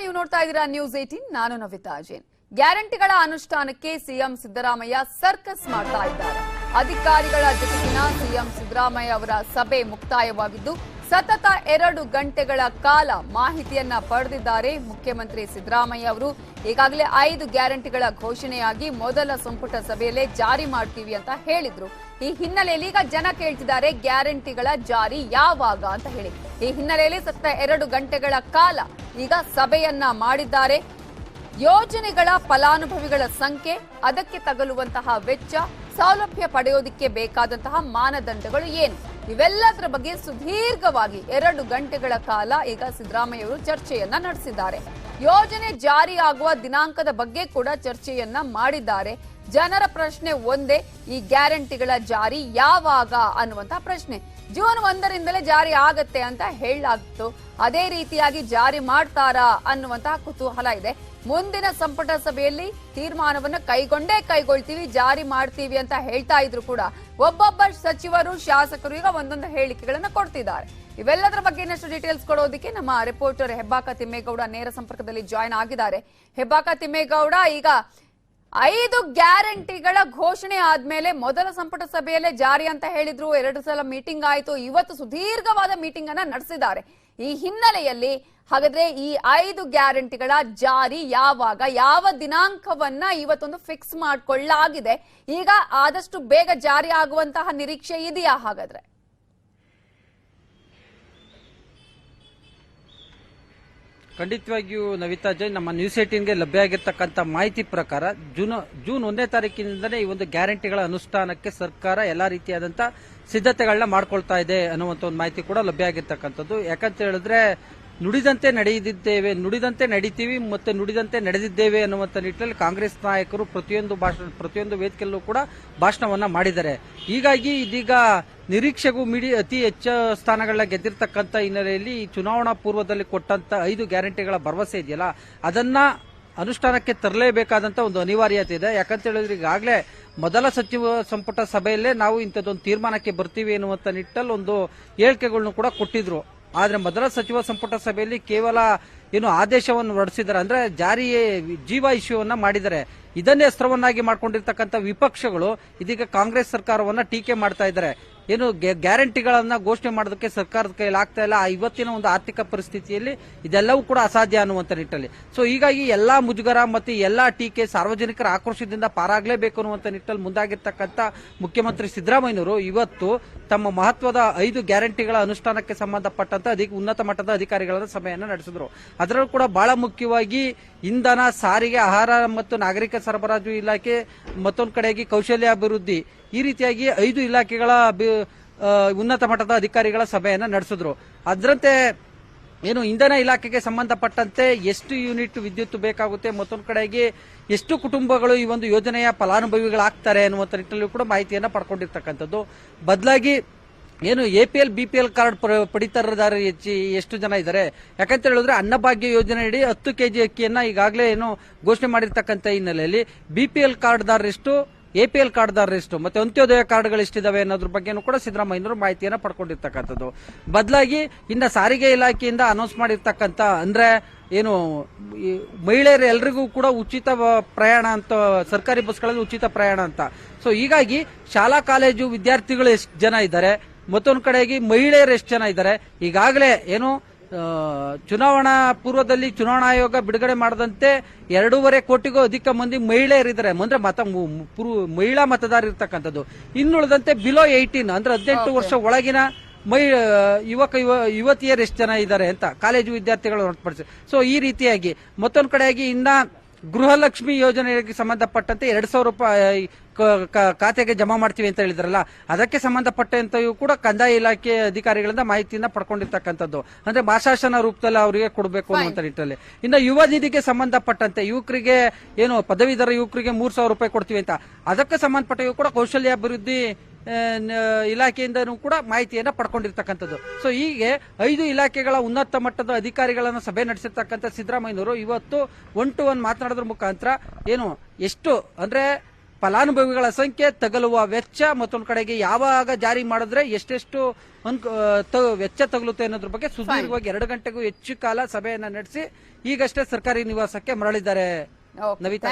ನೀವು ನೋಡ್ತಾ ಇದ್ದೀರಾ ನ್ಯೂಸ್ ಏಟೀನ್ ನಾನು ನವಿತಾ ಜೈನ್. ಗ್ಯಾರಂಟಿಗಳ ಅನುಷ್ಠಾನಕ್ಕೆ ಸಿಎಂ ಸಿದ್ದರಾಮಯ್ಯ ಸರ್ಕಸ್ ಮಾಡ್ತಾ ಇದ್ದಾರೆ. ಅಧಿಕಾರಿಗಳ ಜೊತೆಗಿನ ಸಿಎಂ ಸಿದ್ದರಾಮಯ್ಯ ಅವರ ಸಭೆ ಮುಕ್ತಾಯವಾಗಿದ್ದು, ಸತತ ಎರಡು ಗಂಟೆಗಳ ಕಾಲ ಮಾಹಿತಿಯನ್ನ ಪಡೆದಿದ್ದಾರೆ ಮುಖ್ಯಮಂತ್ರಿ ಸಿದ್ದರಾಮಯ್ಯ ಅವರು. ಈಗಾಗಲೇ ಐದು ಗ್ಯಾರಂಟಿಗಳ ಘೋಷಣೆಯಾಗಿ ಮೊದಲ ಸಂಪುಟ ಸಭೆಯಲ್ಲೇ ಜಾರಿ ಮಾಡ್ತೀವಿ ಅಂತ ಹೇಳಿದ್ರು. ಈ ಹಿನ್ನೆಲೆಯಲ್ಲಿ ಈಗ ಜನ ಕೇಳ್ತಿದ್ದಾರೆ ಗ್ಯಾರಂಟಿಗಳ ಜಾರಿ ಯಾವಾಗ ಅಂತ ಹೇಳಿ. ಈ ಹಿನ್ನೆಲೆಯಲ್ಲಿ ಸತತ ಎರಡು ಗಂಟೆಗಳ ಕಾಲ ಈಗ ಸಭೆಯನ್ನ ಮಾಡಿದ್ದಾರೆ. ಯೋಜನೆಗಳ ಫಲಾನುಭವಿಗಳ ಸಂಖ್ಯೆ, ಅದಕ್ಕೆ ತಗಲುವಂತಹ ವೆಚ್ಚ, ಸೌಲಭ್ಯ ಪಡೆಯೋದಿಕ್ಕೆ ಬೇಕಾದಂತಹ ಮಾನದಂಡಗಳು ಏನು? ಇವೆಲ್ಲದರ ಬಗ್ಗೆ ಸುದೀರ್ಘವಾಗಿ ಎರಡು ಗಂಟೆಗಳ ಕಾಲ ಈಗ ಸಿದ್ದರಾಮಯ್ಯ ಅವರು ಚರ್ಚೆಯನ್ನ ನಡೆಸಿದ್ದಾರೆ. ಯೋಜನೆ ಜಾರಿಯಾಗುವ ದಿನಾಂಕದ ಬಗ್ಗೆ ಕೂಡ ಚರ್ಚೆಯನ್ನ ಮಾಡಿದ್ದಾರೆ. ಜನರ ಪ್ರಶ್ನೆ ಒಂದೇ, ಈ ಗ್ಯಾರಂಟಿಗಳ ಜಾರಿ ಯಾವಾಗ ಅನ್ನುವಂತ ಪ್ರಶ್ನೆ. ಜೂನ್ ಒಂದರಿಂದಲೇ ಜಾರಿ ಆಗತ್ತೆ ಅಂತ ಹೇಳಲಾಗಿತ್ತು ಅದೇ ರೀತಿಯಾಗಿ ಜಾರಿ ಮಾಡ್ತಾರಾ ಅನ್ನುವಂತಹ ಕುತೂಹಲ ಇದೆ. ಮುಂದಿನ ಸಂಪುಟ ಸಭೆಯಲ್ಲಿ ತೀರ್ಮಾನವನ್ನು ಕೈಗೊಂಡೇ ಕೈಗೊಳ್ತೀವಿ, ಜಾರಿ ಮಾಡ್ತೀವಿ ಅಂತ ಹೇಳ್ತಾ ಇದ್ರು ಕೂಡ ಒಬ್ಬೊಬ್ಬ ಸಚಿವರು, ಶಾಸಕರು ಈಗ ಒಂದೊಂದು ಹೇಳಿಕೆಗಳನ್ನ ಕೊಡ್ತಿದ್ದಾರೆ. ಇವೆಲ್ಲದರ ಬಗ್ಗೆ ಇನ್ನಷ್ಟು ಡೀಟೇಲ್ಸ್ ಕೊಡೋದಕ್ಕೆ ನಮ್ಮ ರಿಪೋರ್ಟರ್ ಹೆಬ್ಬಾಕ ತಿಮ್ಮೇಗೌಡ ನೇರ ಸಂಪರ್ಕದಲ್ಲಿ ಜಾಯ್ನ್ ಆಗಿದ್ದಾರೆ. ಹೆಬ್ಬಾಕ ತಿಮ್ಮೇಗೌಡ, ಈಗ ಐದು ಗ್ಯಾರಂಟಿಗಳ ಘೋಷಣೆ ಆದ್ಮೇಲೆ ಮೊದಲ ಸಂಪುಟ ಸಭೆಯಲ್ಲೇ ಜಾರಿ ಅಂತ ಹೇಳಿದ್ರು. ಎರಡು ಸಲ ಮೀಟಿಂಗ್ ಆಯಿತು. ಇವತ್ತು ಸುದೀರ್ಘವಾದ ಮೀಟಿಂಗ್ ಅನ್ನ ನಡೆಸಿದ್ದಾರೆ. ಈ ಹಿನ್ನೆಲೆಯಲ್ಲಿ ಹಾಗಾದ್ರೆ ಈ ಐದು ಗ್ಯಾರಂಟಿಗಳ ಜಾರಿ ಯಾವಾಗ, ಯಾವ ದಿನಾಂಕವನ್ನ ಇವತ್ತೊಂದು ಫಿಕ್ಸ್ ಮಾಡ್ಕೊಳ್ಳಲಾಗಿದೆ ಈಗ ಆದಷ್ಟು ಬೇಗ ಜಾರಿ ಆಗುವಂತಹ ನಿರೀಕ್ಷೆ ಇದೆಯಾ ಹಾಗಾದ್ರೆ? ಖಂಡಿತವಾಗಿಯೂ ನವಿತಾ ಜೈನ್, ನಮ್ಮ ನ್ಯೂಸ್ ಏಟೀನ್ಗೆ ಲಭ್ಯ ಆಗಿರ್ತಕ್ಕಂಥ ಮಾಹಿತಿ ಪ್ರಕಾರ ಜೂನ್ ಜೂನ್ ಒಂದನೇ ತಾರೀಕಿನಿಂದಲೇ ಈ ಒಂದು ಗ್ಯಾರಂಟಿಗಳ ಅನುಷ್ಠಾನಕ್ಕೆ ಸರ್ಕಾರ ಎಲ್ಲ ರೀತಿಯಾದಂಥ ಸಿದ್ಧತೆಗಳನ್ನ ಮಾಡ್ಕೊಳ್ತಾ ಇದೆ ಅನ್ನುವಂಥ ಒಂದು ಮಾಹಿತಿ ಕೂಡ ಲಭ್ಯ ಆಗಿರ್ತಕ್ಕಂಥದ್ದು. ಯಾಕಂತ ಹೇಳಿದ್ರೆ ನುಡಿದಂತೆ ನಡೆದಿದ್ದೇವೆ, ನುಡಿದಂತೆ ನಡೀತೀವಿ ಮತ್ತೆ ನುಡಿದಂತೆ ನಡೆದಿದ್ದೇವೆ ಅನ್ನುವಂಥ ನಿಟ್ಟಿನಲ್ಲಿ ಕಾಂಗ್ರೆಸ್ ನಾಯಕರು ಪ್ರತಿಯೊಂದು ಭಾಷಣ, ಪ್ರತಿಯೊಂದು ವೇದಿಕೆಯಲ್ಲೂ ಕೂಡ ಭಾಷಣವನ್ನ ಮಾಡಿದ್ದಾರೆ. ಹೀಗಾಗಿ ಇದೀಗ ನಿರೀಕ್ಷೆಗೂ ಮೀಡಿ ಅತಿ ಹೆಚ್ಚು ಸ್ಥಾನಗಳನ್ನ ಗೆದ್ದಿರ್ತಕ್ಕಂಥ ಹಿನ್ನೆಲೆಯಲ್ಲಿ ಚುನಾವಣಾ ಪೂರ್ವದಲ್ಲಿ ಕೊಟ್ಟಂತ ಐದು ಗ್ಯಾರಂಟಿಗಳ ಭರವಸೆ ಇದೆಯಲ್ಲ, ಅದನ್ನ ಅನುಷ್ಠಾನಕ್ಕೆ ತರಲೇಬೇಕಾದಂತ ಒಂದು ಅನಿವಾರ್ಯತೆ ಇದೆ. ಯಾಕಂತ ಹೇಳಿದ್ರೆ ಈಗಾಗಲೇ ಮೊದಲ ಸಚಿವ ಸಂಪುಟ ಸಭೆಯಲ್ಲೇ ನಾವು ಇಂಥದ್ದೊಂದು ತೀರ್ಮಾನಕ್ಕೆ ಬರ್ತೀವಿ ಎನ್ನುವಂಥ ನಿಟ್ಟಲ್ಲಿ ಒಂದು ಹೇಳಿಕೆಗಳನ್ನು ಕೂಡ ಕೊಟ್ಟಿದ್ರು. ಆದ್ರೆ ಮೊದಲ ಸಚಿವ ಸಂಪುಟ ಸಭೆಯಲ್ಲಿ ಕೇವಲ ಏನು ಆದೇಶವನ್ನು ಹೊರಡಿಸಿದ್ದಾರೆ ಅಂದ್ರೆ ಜಾರಿ ಜೀವ ಇಶ್ಯೂವನ್ನ ಮಾಡಿದ್ದಾರೆ. ಇದನ್ನೇ ಅಸ್ತ್ರವನ್ನಾಗಿ ಮಾಡ್ಕೊಂಡಿರ್ತಕ್ಕಂಥ ವಿಪಕ್ಷಗಳು ಇದೀಗ ಕಾಂಗ್ರೆಸ್ ಸರ್ಕಾರವನ್ನ ಟೀಕೆ ಮಾಡ್ತಾ ಇದ್ದಾರೆ. ಏನು ಗ್ಯಾ- ಗ್ಯಾರಂಟಿಗಳನ್ನ ಘೋಷಣೆ ಮಾಡೋದಕ್ಕೆ ಸರ್ಕಾರದ ಕೈಯಲ್ಲಿ ಆಗ್ತಾ ಇಲ್ಲ. ಇವತ್ತಿನ ಒಂದು ಆರ್ಥಿಕ ಪರಿಸ್ಥಿತಿಯಲ್ಲಿ ಇದೆಲ್ಲವೂ ಕೂಡ ಅಸಾಧ್ಯ ಅನ್ನುವಂಥ ನಿಟ್ಟಲ್ಲಿ. ಸೊ ಹೀಗಾಗಿ ಎಲ್ಲಾ ಮುಜುಗರ ಮತ್ತು ಎಲ್ಲಾ ಟೀಕೆ ಸಾರ್ವಜನಿಕರ ಆಕ್ರೋಶದಿಂದ ಪಾರಾಗಲೇಬೇಕು ಅನ್ನುವಂಥ ನಿಟ್ಟಲ್ಲಿ ಮುಂದಾಗಿರ್ತಕ್ಕಂಥ ಮುಖ್ಯಮಂತ್ರಿ ಸಿದ್ದರಾಮಯ್ಯನವರು ಇವತ್ತು ತಮ್ಮ ಮಹತ್ವದ ಐದು ಗ್ಯಾರಂಟಿಗಳ ಅನುಷ್ಠಾನಕ್ಕೆ ಸಂಬಂಧಪಟ್ಟಂತೆ ಅಧಿಕ ಉನ್ನತ ಮಟ್ಟದ ಅಧಿಕಾರಿಗಳ ಸಭೆಯನ್ನು ನಡೆಸಿದ್ರು. ಅದರಲ್ಲೂ ಕೂಡ ಬಹಳ ಮುಖ್ಯವಾಗಿ ಇಂಧನ, ಸಾರಿಗೆ, ಆಹಾರ ಮತ್ತು ನಾಗರಿಕ ಸರಬರಾಜು ಇಲಾಖೆ, ಮತ್ತೊಂದು ಕಡೆಗೆ ಕೌಶಲ್ಯಾಭಿವೃದ್ಧಿ ಈ ರೀತಿಯಾಗಿ ಐದು ಇಲಾಖೆಗಳ ಉನ್ನತ ಮಟ್ಟದ ಅಧಿಕಾರಿಗಳ ಸಭೆಯನ್ನು ನಡೆಸಿದ್ರು. ಅದರಂತೆ ಏನು ಇಂಧನ ಇಲಾಖೆಗೆ ಸಂಬಂಧಪಟ್ಟಂತೆ ಎಷ್ಟು ಯೂನಿಟ್ ವಿದ್ಯುತ್ ಬೇಕಾಗುತ್ತೆ, ಮತ್ತೊಂದು ಕಡೆಗೆ ಎಷ್ಟು ಕುಟುಂಬಗಳು ಈ ಒಂದು ಯೋಜನೆಯ ಫಲಾನುಭವಿಗಳಾಗ್ತಾರೆ ಅನ್ನುವಂಥ ನಿಟ್ಟಿನಲ್ಲಿ ಕೂಡ ಮಾಹಿತಿಯನ್ನು ಪಡ್ಕೊಂಡಿರ್ತಕ್ಕಂಥದ್ದು. ಬದಲಾಗಿ ಏನು A P L, B P L card ಪಡಿತರದಾರ ಹೆಚ್ಚಿ ಎಷ್ಟು ಜನ ಇದ್ದಾರೆ? ಯಾಕಂತ ಹೇಳಿದ್ರೆ ಅನ್ನಭಾಗ್ಯ ಯೋಜನೆ ಅಡಿ ಹತ್ತು ಕೆಜಿ ಅಕ್ಕಿಯನ್ನ ಈಗಾಗಲೇ ಏನು ಘೋಷಣೆ ಮಾಡಿರ್ತಕ್ಕಂಥ ಹಿನ್ನೆಲೆಯಲ್ಲಿ ಬಿ ಪಿ ಎಲ್ ಕಾರ್ಡ್ದಾರರೆಷ್ಟು ಎ ಪಿ ಎಲ್ ಕಾರ್ಡ್ದಾರರೆಷ್ಟು, ಮತ್ತೆ ಅಂತ್ಯೋದಯ ಕಾರ್ಡ್ಗಳು ಎಷ್ಟಿದಾವೆ ಅನ್ನೋದ್ರ ಬಗ್ಗೆನೂ ಕೂಡ ಸಿದ್ದರಾಮಯ್ಯನವರು ಮಾಹಿತಿಯನ್ನ ಪಡ್ಕೊಂಡಿರ್ತಕ್ಕಂಥದ್ದು. ಬದಲಾಗಿ ಇನ್ನ ಸಾರಿಗೆ ಇಲಾಖೆಯಿಂದ ಅನೌನ್ಸ್ ಮಾಡಿರ್ತಕ್ಕಂಥ, ಅಂದ್ರೆ ಏನು ಮಹಿಳೆಯರು ಎಲ್ರಿಗೂ ಕೂಡ ಉಚಿತ ಪ್ರಯಾಣ ಅಂತ, ಸರ್ಕಾರಿ ಬಸ್ಗಳಲ್ಲಿ ಉಚಿತ ಪ್ರಯಾಣ ಅಂತ. ಸೊ ಹೀಗಾಗಿ ಶಾಲಾ, ಕಾಲೇಜು ವಿದ್ಯಾರ್ಥಿಗಳು ಎಷ್ಟು ಜನ ಇದ್ದಾರೆ, ಮತ್ತೊಂದು ಕಡೆಗೆ ಮಹಿಳೆಯರು ಎಷ್ಟು ಜನ ಇದ್ದಾರೆ, ಈಗಾಗಲೇ ಏನು ಚುನಾವಣಾ ಪೂರ್ವದಲ್ಲಿ ಚುನಾವಣಾ ಆಯೋಗ ಬಿಡುಗಡೆ ಮಾಡದಂತೆ ಎರಡೂವರೆ ಕೋಟಿಗೂ ಅಧಿಕ ಮಂದಿ ಮಹಿಳೆಯರಿದ್ದಾರೆ. ಅಂದ್ರೆ ಮತ ಮಹಿಳಾ ಮತದಾರ ಇರ್ತಕ್ಕಂಥದ್ದು. ಇನ್ನುಳಿದಂತೆ ಬಿಲೋ ಏಯ್ಟೀನ್ ಅಂದ್ರೆ ಹದಿನೆಂಟು ವರ್ಷ ಒಳಗಿನ ಮೈ ಯುವಕ ಯುವ ಯುವತಿಯರು ಎಷ್ಟು ಜನ ಇದ್ದಾರೆ ಅಂತ ಕಾಲೇಜು ವಿದ್ಯಾರ್ಥಿಗಳು ಹೊರತುಪಡಿಸಿ. ಸೊ ಈ ರೀತಿಯಾಗಿ ಮತ್ತೊಂದು ಕಡೆಯಾಗಿ ಇನ್ನ ಗೃಹಲಕ್ಷ್ಮಿ ಯೋಜನೆಗೆ ಸಂಬಂಧಪಟ್ಟಂತೆ ಎರಡ್ ಸಾವಿರ ರೂಪಾಯಿ ಖಾತೆಗೆ ಜಮಾ ಮಾಡ್ತೀವಿ ಅಂತ ಹೇಳಿದ್ರಲ್ಲ ಅದಕ್ಕೆ ಸಂಬಂಧಪಟ್ಟಂತೆಯೂ ಕೂಡ ಕಂದಾಯ ಇಲಾಖೆ ಅಧಿಕಾರಿಗಳಿಂದ ಮಾಹಿತಿಯನ್ನ ಪಡ್ಕೊಂಡಿರ್ತಕ್ಕಂಥದ್ದು. ಅಂದ್ರೆ ಭಾಷಾಶನ ರೂಪದಲ್ಲಿ ಅವರಿಗೆ ಕೊಡಬೇಕು ಅನ್ನುವಂತ ನಿಟ್ಟಿನಲ್ಲಿ. ಇನ್ನು ಯುವ ನಿಧಿಗೆ ಸಂಬಂಧಪಟ್ಟಂತೆ ಯುವಕರಿಗೆ ಏನು ಪದವೀಧರ ಯುವಕರಿಗೆ ಮೂರ್ ಸಾವಿರ ರೂಪಾಯಿ ಕೊಡ್ತೀವಿ ಅಂತ ಅದಕ್ಕೆ ಸಂಬಂಧಪಟ್ಟ ಕೂಡ ಕೌಶಲ್ಯಾಭಿವೃದ್ಧಿ ಇಲಾಖೆಯಿಂದನೂ ಕೂಡ ಮಾಹಿತಿಯನ್ನು ಪಡ್ಕೊಂಡಿರ್ತಕ್ಕಂಥದ್ದು. ಸೊ ಹೀಗೆ ಐದು ಇಲಾಖೆಗಳ ಉನ್ನತ ಮಟ್ಟದ ಅಧಿಕಾರಿಗಳನ್ನು ಸಭೆ ನಡೆಸಿರ್ತಕ್ಕಂಥ ಸಿದ್ದರಾಮಯ್ಯನವರು ಇವತ್ತು ಒನ್ ಟು ಒನ್ ಮಾತನಾಡೋದ್ರ ಮುಖಾಂತರ ಏನು ಎಷ್ಟು ಅಂದ್ರೆ ಫಲಾನುಭವಿಗಳ ಸಂಖ್ಯೆ ತಗಲುವ ವೆಚ್ಚ ಮತ್ತೊಂದು ಕಡೆಗೆ ಯಾವಾಗ ಜಾರಿ ಮಾಡಿದ್ರೆ ಎಷ್ಟೆಷ್ಟು ವೆಚ್ಚ ತಗಲುತ್ತೆ ಅನ್ನೋದ್ರ ಬಗ್ಗೆ ಸುದೀರ್ಘವಾಗಿ ಎರಡು ಗಂಟೆಗೂ ಹೆಚ್ಚು ಕಾಲ ಸಭೆಯನ್ನ ನಡೆಸಿ ಈಗಷ್ಟೇ ಸರ್ಕಾರಿ ನಿವಾಸಕ್ಕೆ ಮರಳಿದ್ದಾರೆ. ನವಿತಾ.